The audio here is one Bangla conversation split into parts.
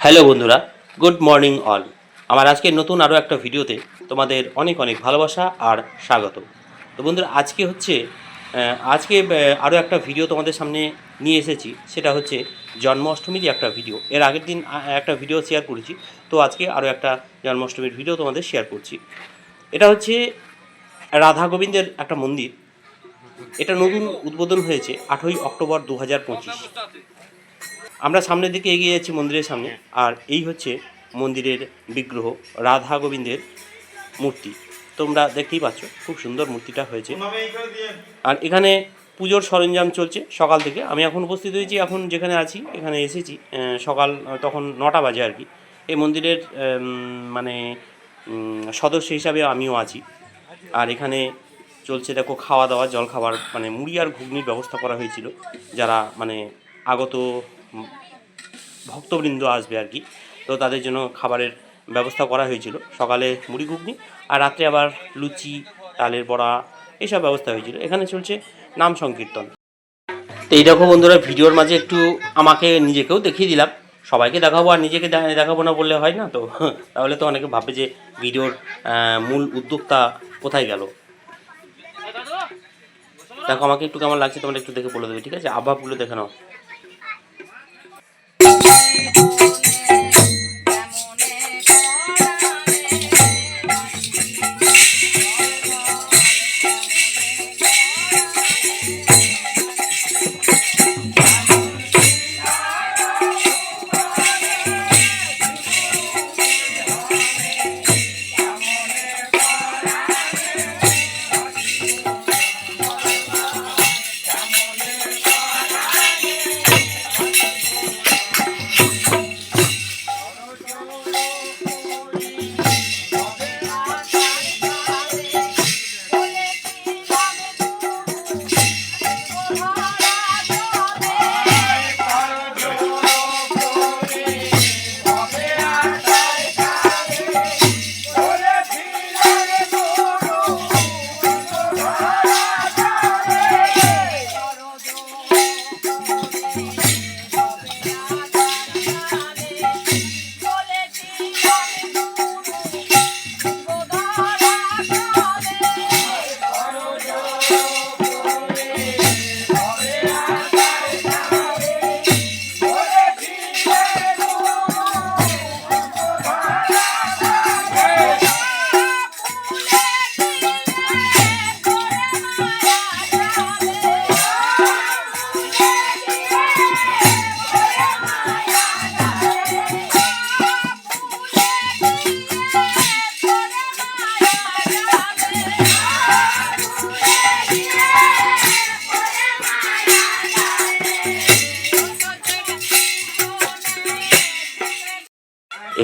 হ্যালো বন্ধুরা, গুড মর্নিং অল। আমার আজকে নতুন আরও একটা ভিডিওতে তোমাদের অনেক অনেক ভালোবাসা আর স্বাগত। তো বন্ধুরা, আজকে হচ্ছে আজকে আরও একটা ভিডিও তোমাদের সামনে নিয়ে এসেছি। সেটা হচ্ছে জন্মাষ্টমীরই একটা ভিডিও। এর আগের দিন একটা ভিডিও শেয়ার করেছি। তো আজকে আরও একটা জন্মাষ্টমীর ভিডিও তোমাদের শেয়ার করছি। এটা হচ্ছে রাধা গোবিন্দের একটা মন্দির। এটা নতুন উদ্বোধন হয়েছে আঠই অক্টোবর দু হাজার পঁচিশ। আমরা সামনের দিকে এগিয়ে যাচ্ছি মন্দিরের সামনে আর এই হচ্ছে মন্দিরের বিগ্রহ রাধা গোবিন্দের মূর্তি। তোমরা দেখতেই পাচ্ছ খুব সুন্দর মূর্তিটা হয়েছে। আর এখানে পুজোর সরঞ্জাম চলছে সকাল থেকে। আমি এখন উপস্থিত হয়েছি এখন যেখানে আছি এখানে এসেছি সকাল তখন নটা বাজে আর কি। এই মন্দিরের মানে সদস্য হিসাবে আমিও আছি। আর এখানে চলছে দেখো খাওয়া দাওয়া জল খাবার মানে মুড়ি আর ঘুগনির ব্যবস্থা করা হয়েছিল যারা মানে আগত ভক্তবৃন্দ আসবে আর কি। তো তাদের জন্য খাবারের ব্যবস্থা করা হয়েছিল। সকালে মুড়ি ঘুগনি আর রাত্রে আবার লুচি তালের বড়া এইসব ব্যবস্থা হয়েছিল। এখানে চলছে নাম সংকীর্তন। তো এই বন্ধুরা, ভিডিওর মাঝে একটু আমাকে নিজেকেও দেখিয়ে দিলাম। সবাইকে দেখাবো আর নিজেকে দেখাবো না বললে হয় না তো? তাহলে তো অনেকে ভাববে যে ভিডিওর মূল উদ্যোক্তা কোথায় গেল। দেখো, আমাকে একটু কেমন লাগছে তোমরা একটু দেখে বলে দেবে, ঠিক আছে? আভাবগুলো দেখে নাও। Thank you.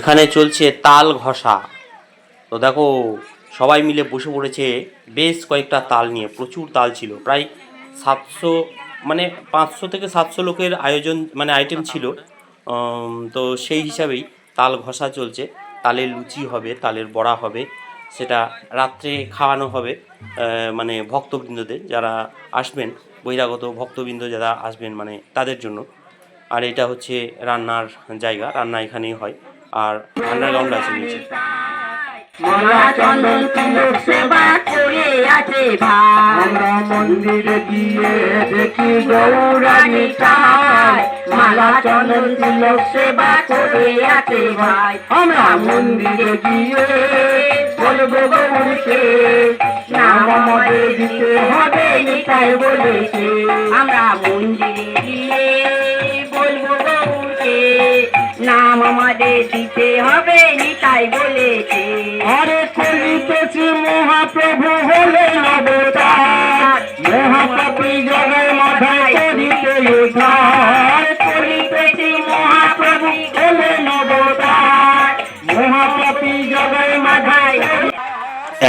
এখানে চলছে তাল ঘষা। তো দেখো, সবাই মিলে বসে পড়েছে, বেশ কয়েকটা তাল নিয়ে, প্রচুর তাল ছিল, প্রায় সাতশো মানে পাঁচশো থেকে সাতশো লোকের আয়োজন মানে আইটেম ছিল। তো সেই হিসাবেই তাল ঘষা চলছে। তালের লুচি হবে, তালের বড়া হবে, সেটা রাত্রে খাওয়ানো হবে মানে ভক্তবৃন্দদের যারা আসবেন, বহিরাগত ভক্তবৃন্দ যারা আসবেন মানে তাদের জন্য। আর এটা হচ্ছে রান্নার জায়গা, রান্না এখানেই হয়। আর আন্ডারগ্রাউন্ড আছে নিচে। মালা চন্দন তিলক সেবা করে আছে ভাই। আমরা মন্দিরে গিয়ে দেখি গৌরানী চায় মালা চন্দন তিলক সেবা করে আছে ভাই। আমরা মন্দিরে গিয়ে বলব গৌরকে নাম আমাদের দিতে হবে নিতাই বলেছে। আমরা মন্দিরে নাম আমাদের দিতে হবে নিতাই বলেছে। আরে করিতেছি মহাপ্রভু হলে অবতার মহাপাপী জগের মাথায় করিতে উদ্ধার। করিতেছি মহাপ্রভু হলে মহাপাপী জগের মাথায়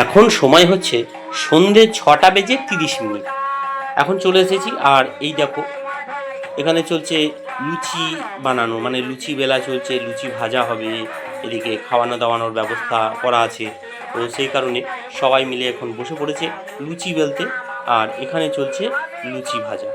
এখন সময় হচ্ছে সন্ধে ছটা বেজে তিরিশ মিনিট। এখন চলে এসেছি আর এই দেখো এখানে চলছে লুচি বানানো মানে লুচি বেলা চলছে, লুচি ভাজা হবে, এদিকে খাওয়ানো দাওয়ানোর ব্যবস্থা করা আছে। তো সেই কারণে সবাই মিলে এখন বসে পড়েছে লুচি বেলতে, আর এখানে চলছে লুচি ভাজা।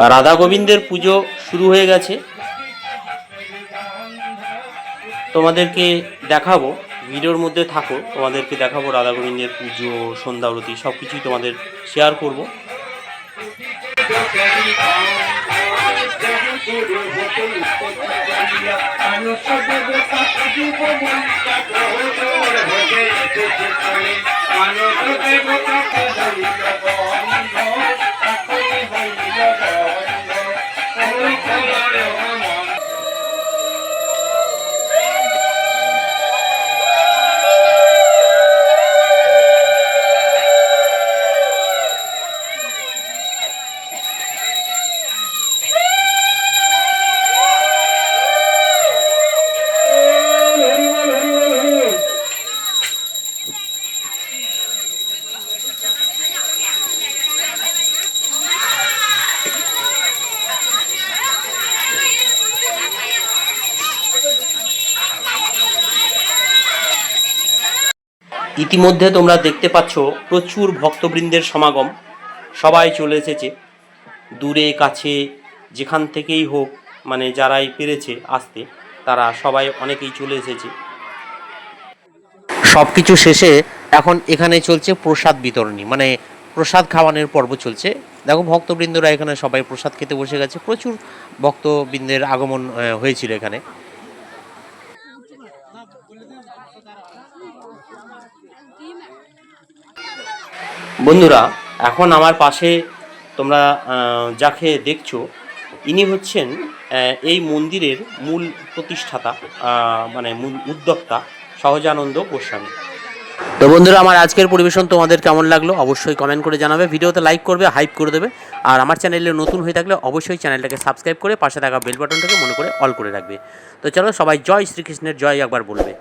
রাধা গোবিন্দের পুজো শুরু হয়ে গেছে। তোমাদেরকে দেখাবো, ভিডিওর মধ্যে থাকো, তোমাদেরকে দেখাবো রাধা গোবিন্দের পুজো, সন্ধ্যারতি সব কিছুই তোমাদের শেয়ার করব। ইতিমধ্যে তোমরা দেখতে পাচ্ছ প্রচুর ভক্তবৃন্দের সমাগম। সবাই চলে এসেছে। দূরে, কাছে, যেখান থেকেই হোক মানে যারাই পেরেছে আসতে, তারা সবাই অনেকেই চলে এসেছে। সব কিছু শেষে এখন এখানে চলছে প্রসাদ বিতরণী মানে প্রসাদ খাওয়ানোর পর্ব চলছে। দেখো, ভক্তবৃন্দরা এখানে সবাই প্রসাদ খেতে বসে গেছে। প্রচুর ভক্তবৃন্দের আগমন হয়েছিল এখানে। বন্ধুরা, এখন আমার পাশে তোমরা যাকে দেখছ, ইনি হচ্ছেন এই মন্দিরের মূল প্রতিষ্ঠাতা মানে উদ্যোক্তা সহজানন্দ গোস্বামী। তো বন্ধুরা, আমার আজকের পরিবেশন তোমাদের কেমন লাগল অবশ্যই কমেন্ট করে জানাবে। ভিডিওতে লাইক করবে হাইপ করে দেবে। আর আমার চ্যানেলে নতুন হয়ে থাকলে অবশ্যই চ্যানেলটাকে সাবস্ক্রাইব করে পাশে থাকা বেল বাটনটাকে মনে করে অল করে রাখবে। তো চলো সবাই জয় শ্রীকৃষ্ণের জয় একবার বলবে।